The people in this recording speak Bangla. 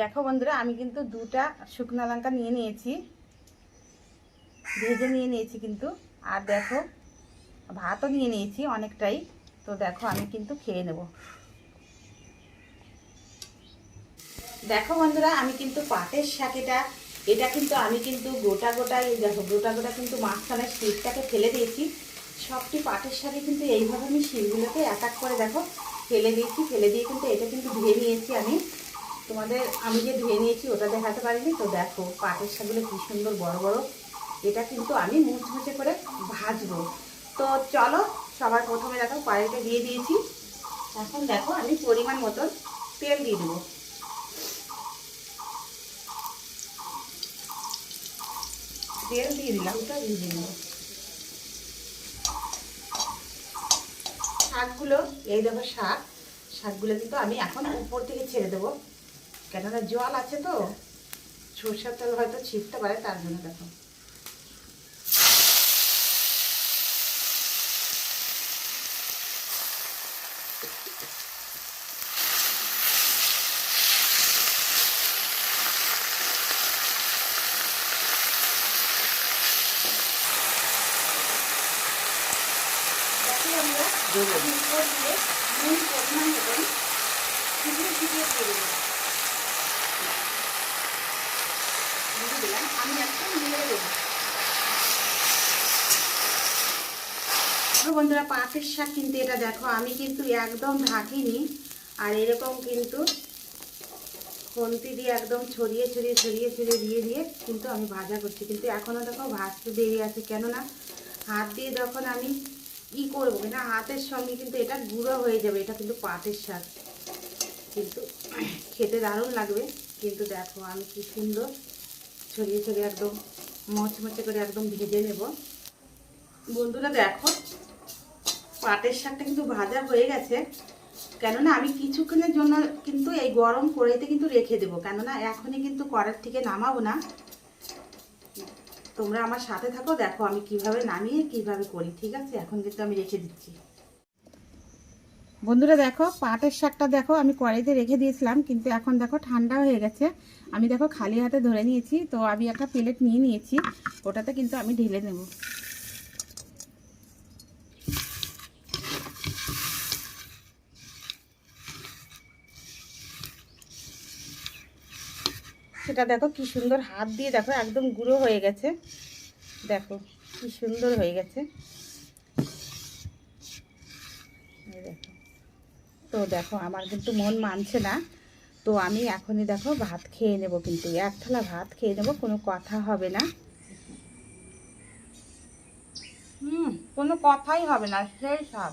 দেখো বন্ধুরা, আমি কিন্তু দুটা শুকনো লঙ্কা নিয়ে নিয়েছি। ভেজে নিয়ে নিয়েছি কিন্তু। আর দেখো, ভাতও নিয়ে নিয়েছি অনেকটাই। তো দেখো, আমি কিন্তু খেয়ে নেব। দেখো বন্ধুরা, আমি কিন্তু পাটের শাকেটা এটা কিন্তু আমি কিন্তু গোটা গোটা এই দেখো, গোটা গোটা কিন্তু মাঝখানে শিলটাকে ফেলে দিয়েছি। সবটি পাটের শাকে কিন্তু এইভাবে আমি শিলগুলোকে এক এক করে, দেখো, ফেলে দিয়েছি, ফেলে দিয়ে কিন্তু এটা কিন্তু ধুয়ে নিয়েছি আমি। তোমাদের, আমি যে ধুয়ে নিয়েছি, ওটা দেখাতে পারিনি। তো দেখো, পাটের শাকগুলো কি সুন্দর বড় বড়। এটা কিন্তু আমি মুচমুচে করে ভাজবো। তো চলো, সবার প্রথমে দেখো কড়াইটা দিয়ে দিয়েছি। এখন দেখো, আমি পরিমাণ মতন তেল দিয়ে দেবো। তেল দিয়ে দিলাম, ওটা দিয়ে দিলাম। শাকগুলো, এই দেখো শাক, শাকগুলো কিন্তু আমি এখন উপর থেকে ছেড়ে দেবো। কেননা জল আছে তো সরষের তেল হয়তো ছিটতে পারে তার জন্য দেখো। আমরা নুন পরিমাণ দিয়ে দেবো। দিয়ে দিলাম আমি বন্ধুরা পাটের শাক কিন্তু এটা দেখো, আমি কিন্তু একদম ঢাকিনি। আর এরকম কিন্তু খন্তি দিয়ে একদম ছড়িয়ে ছড়িয়ে ছড়িয়ে ছড়িয়ে দিয়ে দিয়ে কিন্তু আমি ভাজা করছি। কিন্তু এখনও দেখো ভাজতে দেরি আছে, কেননা হাত দিয়ে যখন আমি ই করব না হাতের সঙ্গে কিন্তু এটা গুঁড়ো হয়ে যাবে, এটা কিন্তু পাটের শাক। কিন্তু খেতে দারুণ লাগবে। কিন্তু দেখো আমি কি সুন্দর ছড়িয়ে ছড়িয়ে একদম মচ মচমচে করে একদম ভেজে নেব। বন্ধুরা দেখো, পাটের শাকটা কিন্তু ভাজা হয়ে গেছে। কেননা আমি কিছুক্ষণের জন্য কিন্তু এই গরম কড়াইতে কিন্তু রেখে দেবো। কেননা এখনই কিন্তু কড়ার থেকে নামাবো না। তোমরা আমার সাথে থাকো, দেখো আমি কীভাবে নামিয়ে কীভাবে করি, ঠিক আছে? এখন কিন্তু আমি রেখে দিচ্ছি। বন্ধুরা দেখো, পাটের শাকটা দেখো, আমি কড়াইতে রেখে দিয়েছিলাম, কিন্তু এখন দেখো ঠান্ডা হয়ে গেছে। আমি দেখো খালি হাতে ধরে নিয়েছি, তো আমি একটা প্লেট নিয়ে নিয়েছি, ওটাতে কিন্তু আমি ঢেলে নেব। সেটা দেখো কি সুন্দর হাত দিয়ে দেখো, একদম গুঁড়ো হয়ে গেছে। দেখো কি সুন্দর হয়ে গেছে। দেখো। তো দেখো, আমার কিন্তু মন মানছে না। তো আমি এখনই দেখো, ভাত খেয়ে নেব কিন্তু। এক থালা ভাত খেয়ে নেব, কোনো কথা হবে না। হুম, কোনো কথাই হবে না, সেই সব।